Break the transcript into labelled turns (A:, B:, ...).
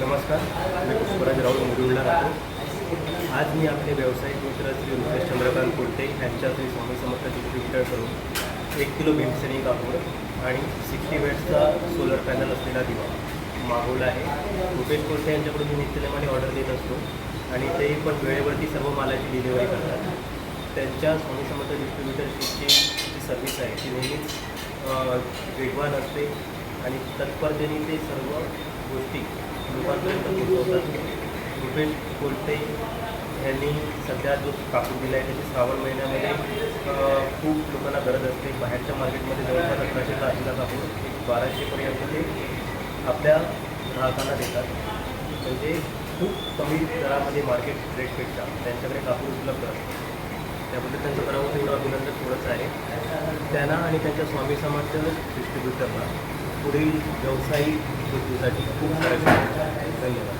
A: नमस्कार. मी पुष्पराज राहुल मुरुडला राहतो. आज मी आपले व्यावसायिक मित्र श्री रुपेश चंद्रकांत कोलते यांच्या श्री स्वामी समर्थ डिस्ट्रीब्युटर करून एक किलो भीमसेनी कापूर आणि सिक्स्टी वेट्सचा सोलर पॅनल असलेला दिवा मागवला आहे. रुपेश कोलते यांच्याकडून मी नित्यनेमाने ऑर्डर देत असतो आणि ते पण वेळेवरती सर्व मालाची डिलिव्हरी करतात. त्यांच्या स्वामी समर्थ डिस्ट्रीब्युटरशिपची जी सर्व्हिस आहे ती नेहमीच वेगवान असते आणि तत्परतेने ते सर्व गोष्टी लोकांपर्यंत पोहोचवतात रुपेश कोलते यांनी सध्या जो कापूर दिला आहे त्याची श्रावण महिन्यामध्ये खूप लोकांना गरज असते. बाहेरच्या मार्केटमध्ये जवळपास अकराशे ते कापून कापूर बाराशेपर्यंत ते आपल्या ग्राहकांना देतात. म्हणजे खूप कमी दरामध्ये मार्केट रेटपेक्षा त्यांच्याकडे कापूर उपलब्ध असतो. त्याबद्दल त्यांचं करावं तेवढं अभिनंदन थोडंच आहे. त्यांना आणि त्यांच्या स्वामी समर्थ डिस्ट्रीब्युटरला पुढील व्यावसायिक वृद्धीसाठी खूप साऱ्या ಸರಿಯಲ್ಲ